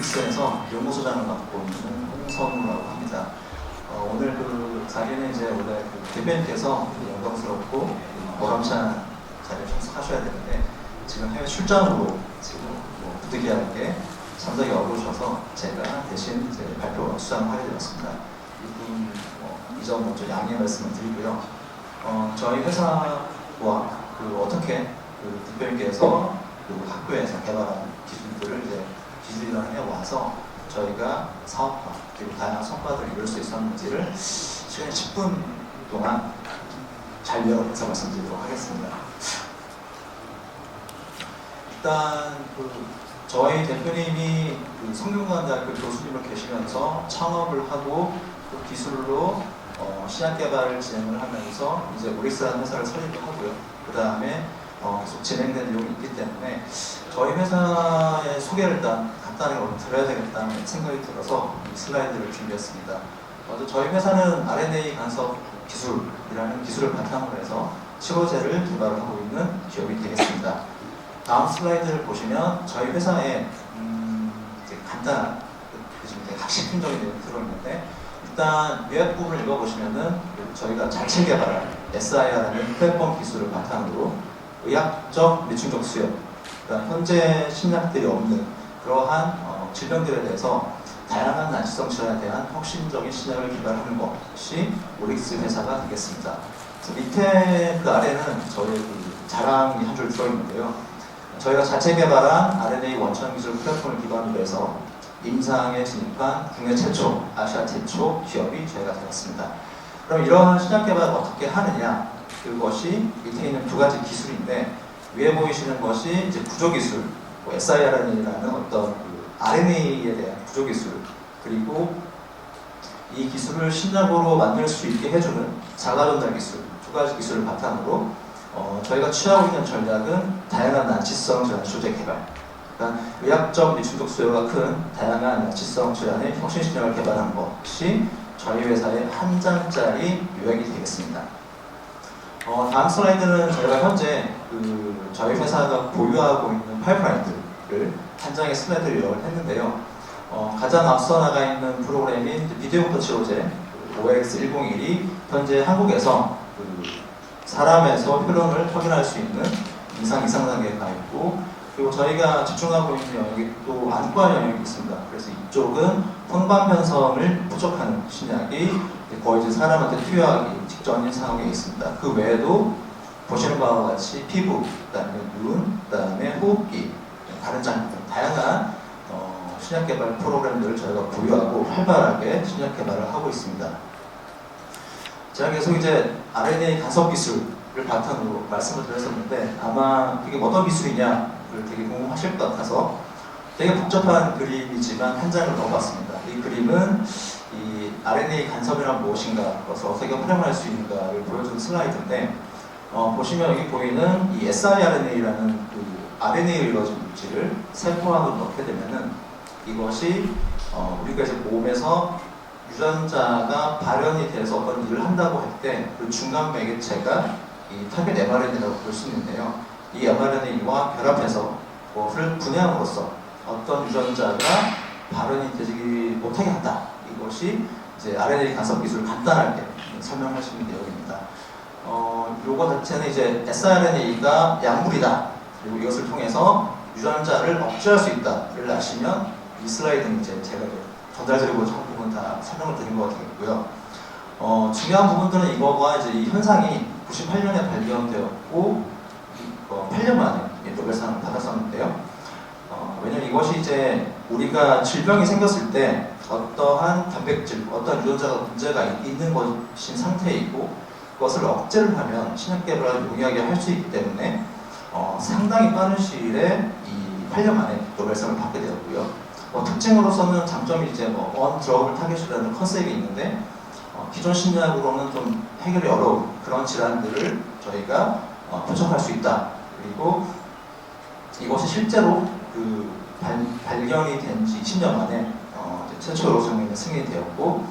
오릭스에서 연구소장을 맡고 있는 홍성우라고 합니다. 어, 오늘 그 자리는 이제 원래 그 대표님께서 영광스럽고 보람찬 자리에 참석하셔야 되는데 지금 해외 출장으로 지금 뭐 부득이하게 참석이 어려우셔서 제가 대신 이제 발표 수장을 하게 되었습니다. 이분 뭐, 이점 먼저 양해 말씀을 드리고요. 어, 저희 회사와 그 어떻게 그 대표님께서 그 학교에서 개발한 기술들을 이제 해 와서 저희가 사업화 그리고 다양한 성과들을 이룰 수 있었는지를 시간 10분 동안 잘 열어서 말씀드리도록 하겠습니다. 일단 그 저희 대표님이 그 성균관대학교 교수님을 계시면서 창업을 하고 그 기술로 어, 시장 개발을 진행을 하면서 이제 오릭스라는 회사를 설립을 하고요. 그 다음에 어, 계속 진행된 내용이 있기 때문에 저희 회사의 소개를 일단 오늘 드려야 되겠다는 생각이 들어서 이 슬라이드를 준비했습니다. 먼저 저희 회사는 RNA 간섭 기술이라는 기술을 바탕으로 해서 치료제를 개발을 하고 있는 기업이 되겠습니다. 다음 슬라이드를 보시면 저희 회사에 음, 간단한 그 되게 학식품적인 내용이 들어있는데 일단 요약 부분을 읽어보시면은 그 저희가 자체 개발한 SIR라는 플랫폼 기술을 바탕으로 의학적 미충족 수혈, 그러니까 현재 신약들이 없는 그러한 어, 질병들에 대해서 다양한 난치성 질환에 대한 혁신적인 신약을 개발하는 것이 오릭스 회사가 되겠습니다. 밑에 그 아래는 저의 그 자랑이 한 줄 들어있는데요. 저희가 자체 개발한 RNA 원천 기술 플랫폼을 기반으로 해서 임상에 진입한 국내 최초, 아시아 최초 기업이 저희가 되었습니다. 그럼 이러한 신약 개발을 어떻게 하느냐? 그것이 밑에 있는 두 가지 기술인데 위에 보이시는 것이 이제 구조 기술, 뭐 siRNA라는 어떤 그 RNA에 대한 구조 기술 그리고 이 기술을 신약으로 만들 수 있게 해주는 자가전달 기술 두 가지 기술을 바탕으로 어, 저희가 취하고 있는 전략은 다양한 난치성 질환 소재 개발 그러니까 의학적 미충족 수요가 큰 다양한 난치성 질환의 혁신 신약을 개발한 것이 저희 회사의 한 장짜리 요약이 되겠습니다. 어, 다음 슬라이드는 저희가 현재 그 저희 회사가 보유하고 있는 파이프라인들을 한 장의 슬라이드를 했는데요. 어, 가장 앞서 나가 있는 프로그램인 비디오 부터 치료제 OX101이 현재 한국에서 그 사람에서 효능을 확인할 수 있는 이상 이상 단계에 가 있고 그리고 저희가 집중하고 있는 영역이 또 안과 영역이 있습니다. 그래서 이쪽은 혼방편성을 부족하는 신약이 거의 이제 사람한테 투여하기 직전인 상황에 있습니다. 그 외에도 보시는 바와 같이 피부, 그다음에 눈, 그다음에 호흡기, 다른 장기 등 다양한 어, 신약 개발 프로그램들을 저희가 보유하고 활발하게 신약 개발을 하고 있습니다. 제가 계속 이제 RNA 간섭 기술을 바탕으로 말씀을 드렸었는데 아마 이게 어떤 기술이냐를 되게 궁금하실 것 같아서 되게 복잡한 그림이지만 한 장을 넣어봤습니다. 이 그림은 이 RNA 간섭이란 무엇인가, 그것을 어떻게 활용할 수 있는가를 보여주는 슬라이드인데 어, 보시면 여기 보이는 이 siRNA라는 그 RNA로 이루어진 물질을 세포 안으로 넣게 되면은 이것이 어, 우리가 이제 몸에서 유전자가 발현이 돼서 어떤 일을 한다고 할 때 그 중간 매개체가 이 타겟 mRNA라고 볼 수 있는데요. 이 mRNA와 결합해서 그것을 분해함으로써 어떤 유전자가 발현이 되지 못하게 한다. 이것이 이제 RNA 간섭 기술을 간단하게 있는 내용입니다. 어, 요거 자체는 이제 siRNA가 약물이다. 그리고 이것을 통해서 유전자를 억제할 수 있다를 아시면 이 슬라이드는 이제 제가 전달드리고자 한 부분 다 설명을 드린 것 같고요. 어, 중요한 부분들은 이거가 이제 이 현상이 98년에 발견되었고 어, 8년 만에 노벨상을 받았었는데요. 어, 왜냐면 이것이 이제 우리가 질병이 생겼을 때 어떠한 단백질, 어떤 유전자가 문제가 있는 것인 상태이고 그것을 억제를 하면 신약 개발을 용이하게 할 수 있기 때문에 어, 상당히 빠른 시일에 이 8년 만에 노벨상을 받게 되었고요. 어, 특징으로서는 장점이 이제 뭐원 드러블 타겟이라는 컨셉이 있는데 어, 기존 신약으로는 좀 해결이 어려운 그런 질환들을 저희가 어, 포착할 수 있다. 그리고 이것이 실제로 그 발, 발견이 된 지 20년 만에 어, 최초로 정리는 승인이 되었고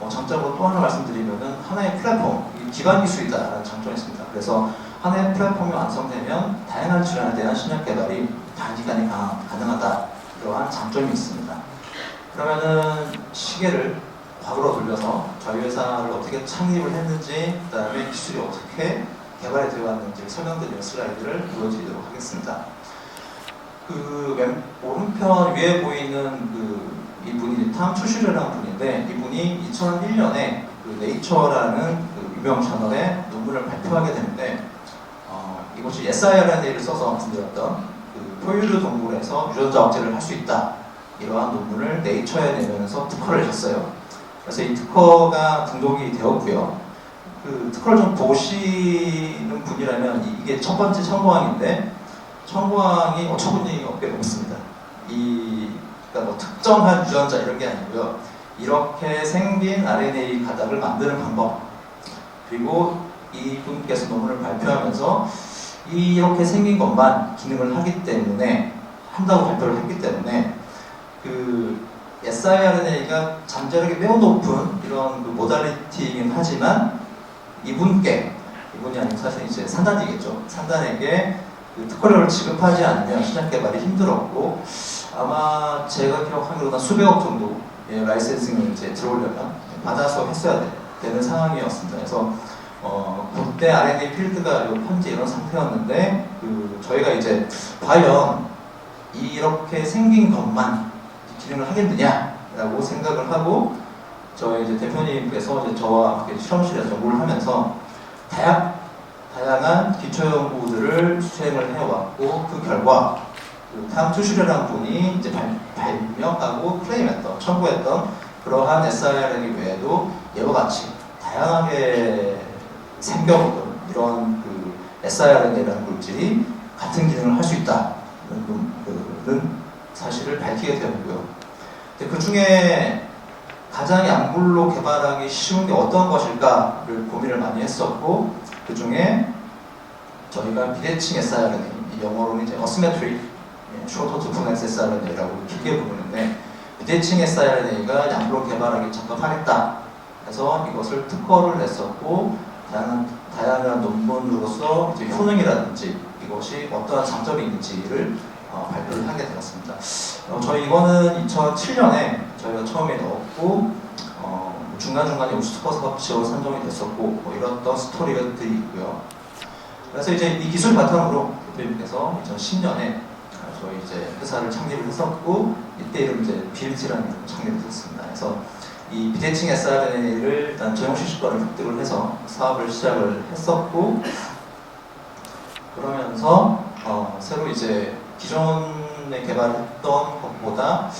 어, 장점으로 또 하나 말씀드리면은 하나의 플랫폼, 이 기반 기술이다라는 장점이 있습니다. 그래서 하나의 플랫폼이 완성되면 다양한 질환에 대한 신약 개발이 단기간에 가, 가능하다. 그러한 장점이 있습니다. 그러면은 시계를 과거로 돌려서 저희 회사를 어떻게 창립을 했는지, 그 다음에 기술이 어떻게 개발이 되어 왔는지 설명드리는 슬라이드를 보여드리도록 하겠습니다. 그 왼, 오른편 위에 보이는 그 이분이 탐 추슈르라는 분인데 이분이 2001년에 그 네이처라는 그 유명 저널에 논문을 발표하게 되는데 어, 이것이 siRNA를 써서 만들었던 그 포유류 동물에서 유전자 억제를 할 수 있다 이러한 논문을 네이처에 내면서 특허를 줬어요. 그래서 이 특허가 등록이 되었고요. 그 특허를 좀 보시는 분이라면 이- 이게 첫 번째 청구항인데 청구항이 어처구니 없게 높습니다. 이 그러니까 뭐 특정한 유전자 이런 게 아니고요. 이렇게 생긴 RNA 가닥을 만드는 방법 그리고 이분께서 논문을 발표하면서 이렇게 생긴 것만 기능을 하기 때문에 한다고 발표를 했기 때문에 그 siRNA가 잠재력이 매우 높은 이런 그 모달리티이긴 하지만 이분께 이분이 아니고 사실 이제 산단이겠죠. 산단에게 그 특허료를 지급하지 않으면 시장 개발이 힘들었고 아마 제가 기억하기로는 수백억 정도 의 라이센싱을 이제 들어오려면 받아서 했어야 되- 되는 상황이었습니다. 그래서 어, 그때 R&D 필드가 요 현재 이런 상태였는데 그 저희가 이제 과연 이렇게 생긴 것만 기능을 하겠느냐라고 생각을 하고 저희 이제 대표님께서 이제 저와 함께 실험실에서 연구를 하면서 다양 다양한 기초 연구들을 수행을 해왔고 그 결과 그 탐 투슈르라는 분이 이제 발, 발명하고 클레임했던 청구했던 그러한 siRNA 외에도 이와 같이 다양하게 생겨보던 이런 그 siRNA라는 물질이 같은 기능을 할 수 있다는 사실을 밝히게 되었고요. 그 중에 가장 약물로 개발하기 쉬운 게 어떤 것일까를 고민을 많이 했었고 그 중에 저희가 비대칭 siRNA 이 영어로는 이제 어스메트릭 쇼터 투프넥스 siRNA라고 길게 부르는데 비대칭 siRNA가 약물로 개발하기 적합하겠다 해서 이것을 특허를 냈었고 다양한, 다양한 논문으로서 이제 효능이라든지 이것이 어떠한 장점이 있는지를 어, 발표를 하게 되었습니다. 어, 저희 이거는 2007년에 저희가 처음에 넣었고 어, 중간중간에 우수특허 사업지로 선정이 됐었고 뭐 이런 스토리들이 있고요. 그래서 이제 이 기술 바탕으로 대표님께서 2010년에 저희 이제 회사를 창립을 했었고 이때 이름 이제 BMT라는 이름을 창립을 했습니다. 그래서 이 비대칭 siRNA를 일단 전용식 식권을 획득을 해서 사업을 시작을 했었고 그러면서 어, 새로 이제 기존에 개발했던 것보다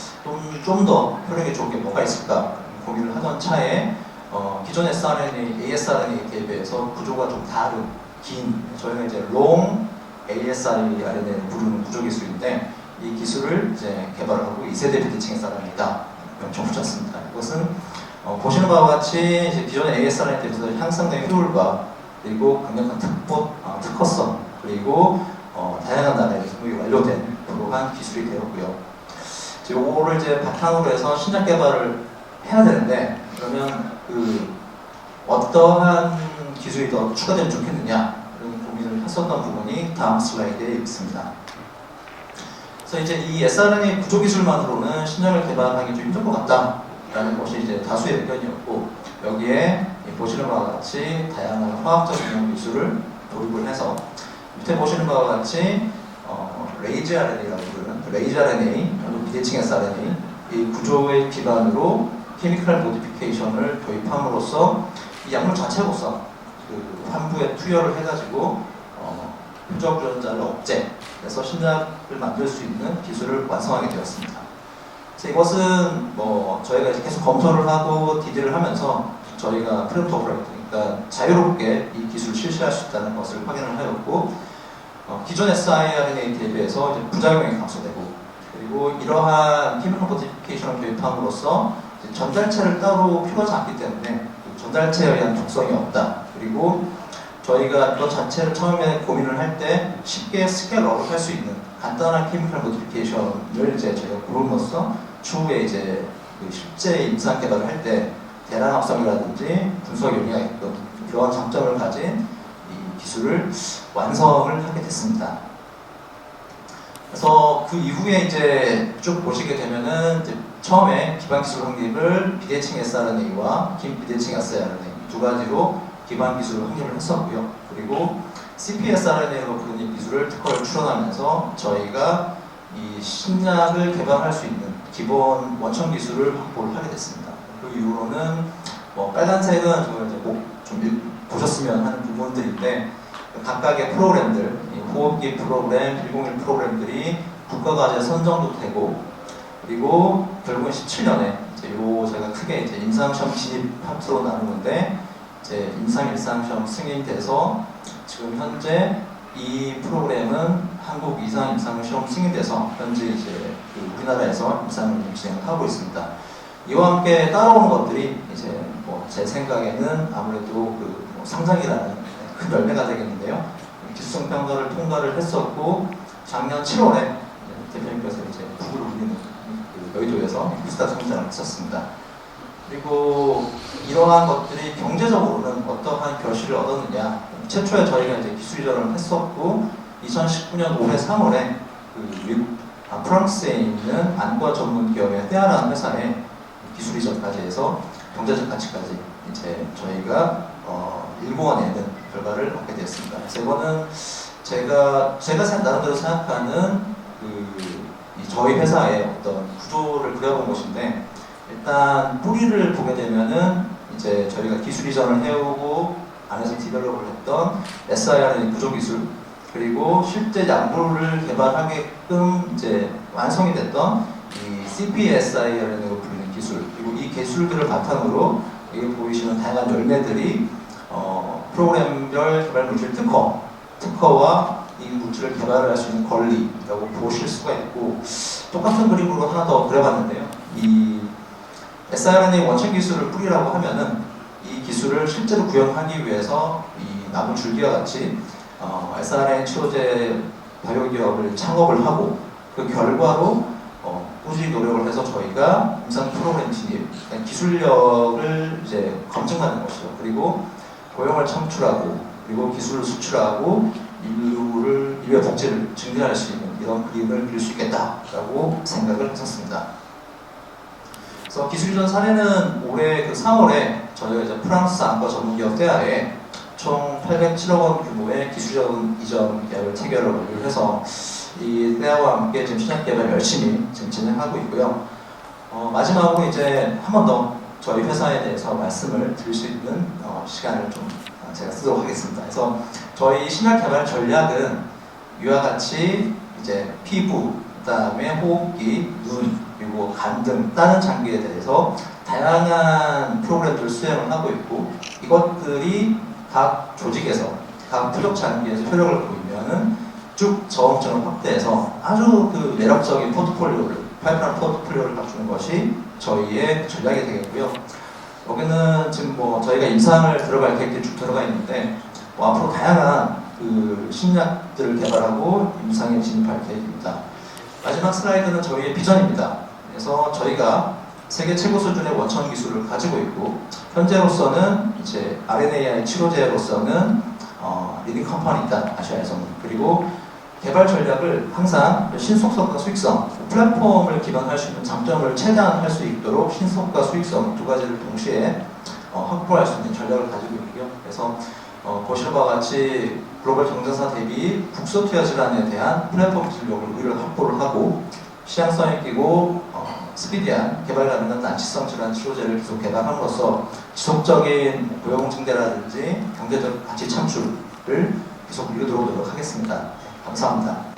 좀더 효력이 좋은 게 뭐가 있을까 고민을 하던 차에 어, 기존 siRNA, ASRNA에 비해서 구조가 좀 다른 긴 저희가 이제 long ASRNA를 부르는 구조 기술인데 이 기술을 이제 개발하고 2세대 비대칭 siRNA다 명칭 붙였습니다. 이것은 어, 보시는 바와 같이 기존의 ASRNA에 비해서 향상된 효율과 그리고 강력한 특법, 어, 특허성 그리고 어, 다양한 나라에서 등록이 완료된 그러한 기술이 되었고요. 이제 요거를 이제 바탕으로 해서 신작 개발을 해야 되는데 그러면 그 어떠한 기술이 더 추가되면 좋겠느냐 했었던 부분이 다음 슬라이드에 있습니다. 그래서 이제 이 sRNA 구조 기술만으로는 신약을 개발하기 좀 힘들 것 같다라는 것이 이제 다수의 의견이었고 여기에 이 보시는 바와 같이 다양한 화학적 응용 기술을 도입을 해서 밑에 보시는 바와 같이 어, 레이즈 RNA라고 부르는 레이즈 RNA, 비대칭 sRNA 이 구조의 기반으로 케미컬 모디피케이션을 도입함으로써 이 약물 자체로서 그 환부에 투여를 해가지고 어, 표적 유전자를 억제해서 신약을 만들 수 있는 기술을 완성하게 되었습니다. 이것은 뭐 저희가 이제 계속 검토를 하고 디딜을 하면서 저희가 프레임트 오퍼레이트, 그러니까 자유롭게 이 기술을 실시할 수 있다는 것을 확인을 하였고 어, 기존 siRNA 대비해서 부작용이 감소되고 그리고 이러한 케미컬 모디피케이션을 도입함으로써 전달체를 따로 필요하지 않기 때문에 그 전달체에 의한 독성이 없다. 그리고 저희가 이거 자체를 처음에 고민을 할 때 쉽게 스케일업을 할수 있는 간단한 케미컬 모디피케이션을 이제 저희가 고름으로써 추후에 이제 그 실제 임상 개발을 할 때 대량 합성이라든지 분석 용이가 있던 그런 장점을 가진 이 기술을 완성을 하게 됐습니다. 그래서 그 이후에 이제 쭉 보시게 되면은 이제 처음에 기반 기술 확립을 비대칭 sRNA와 긴 비대칭 sRNA 두 가지로 기반 기술을 확립을 했었고요. 그리고 cpsRNA로 부르는 기술을 특허를 출원하면서 저희가 이 신약을 개발할 수 있는 기본 원천 기술을 확보를 하게 됐습니다. 그 이후로는 뭐 빨간색은 저 이제 꼭좀 읽- 보셨으면 하는 부분들인데 각각의 프로그램들, 이 호흡기 프로그램, 101 프로그램들이 국가과제 선정도 되고 그리고 결국은 17년에 이제 요 제가 크게 이제 임상시험 진입 파트로 나누는데 이제 임상 일상 시험 승인돼서 지금 현재 이 프로그램은 한국 이상 임상 시험 승인돼서 현재 이제 그 우리나라에서 임상을 진행을 하고 있습니다. 이와 함께 따라오는 것들이 이제 뭐 제 생각에는 아무래도 그 뭐 상장이라는 큰 열매가 되겠는데요. 기수성 평가를 통과를 했었고 작년 7월에 대표님께서 이제 북을 울리는 그 여의도에서 부스타 성장을 했었습니다. 그리고 이러한 것들이 경제적으로는 어떠한 결실을 얻었느냐 최초에 저희가 이제 기술 이전을 했었고 2019년 올해 3월에 그 미국 아, 프랑스에 있는 안과 전문 기업의 헤아라는 회사에 기술 이전까지 해서 경제적 가치까지 이제 저희가 어, 일궈내는 결과를 얻게 되었습니다. 그래서 이거는 제가 제가 생- 나름대로 생각하는 그이 저희 회사의 어떤 구조를 그려본 것인데 일단 뿌리를 보게 되면은 이제 저희가 기술 이전을 해오고 안에서 디벨롭을 했던 SIR의 구조 기술 그리고 실제 약물을 개발하게끔 이제 완성이 됐던 이 CPSIR이라고 불리는 기술 그리고 이 기술들을 바탕으로 여기 보이시는 다양한 열매들이 어, 프로그램별 개발 물질 특허 특허와 이 물질을 개발할 수 있는 권리라고 보실 수가 있고 똑같은 그림으로 하나 더 그려봤는데요. 이 sRNA 원천 기술을 뿌리라고 하면은 이 기술을 실제로 구현하기 위해서 이 나무 줄기와 같이 어, sRNA 치료제 바이오 기업을 창업을 하고 그 결과로 어, 꾸준히 노력을 해서 저희가 임상 프로그램 진입, 기술력을 이제 검증하는 것이죠. 그리고 고용을 창출하고 그리고 기술을 수출하고 인류를 인류의 복제를 증진할 수 있는 이런 그림을 그릴 수 있겠다라고 생각을 했었습니다. 그래서 기술 이전 사례는 올해 그 3월에 저희가 이제 프랑스 안과 전문기업 대하에 총 807억 원 규모의 기술 이전 계약을 체결을 해서 이 대하와 함께 지금 시장 개발 열심히 지금 진행하고 있고요. 어, 마지막으로 이제 한 번 더 저희 회사에 대해서 말씀을 드릴 수 있는 어, 시간을 좀 어, 제가 쓰도록 하겠습니다. 그래서 저희 신약 개발 전략은 이와 같이 이제 피부, 그다음에 호흡기, 눈, 그리고 간등 다른 장기에 대해서 다양한 프로그램들을 수행을 하고 있고 이것들이 각 조직에서 각 표적 장기에서 효력을 보이면은 쭉 저항점을 확대해서 아주 그 매력적인 포트폴리오를 파이프라인 포트폴리오를 갖추는 것이 저희의 전략이 되겠고요. 여기는 지금 뭐 저희가 임상을 들어갈 계획들이 쭉 들어가 있는데 뭐 앞으로 다양한 그 신약들을 개발하고 임상에 진입할 계획입니다. 마지막 슬라이드는 저희의 비전입니다. 그래서 저희가 세계 최고 수준의 원천 기술을 가지고 있고 현재로서는 이제 RNAi 치료제로서는 어, 리딩 컴퍼니다 아시아에서는 그리고 개발 전략을 항상 신속성과 수익성 플랫폼을 기반할 수 있는 장점을 최대한 할 수 있도록 신속과 수익성 두 가지를 동시에 어, 확보할 수 있는 전략을 가지고 있고요. 그래서 어, 보시는 바와 같이 글로벌 경쟁사 대비 국소 투여 질환에 대한 플랫폼 진료를 의료 확보를 하고 시향성 있고 어, 스피디한 개발 가능한 난치성 질환 치료제를 계속 개발함으로써 지속적인 고용 증대라든지 경제적 가치 창출을 계속 이루도록 노력하겠습니다. 감사합니다.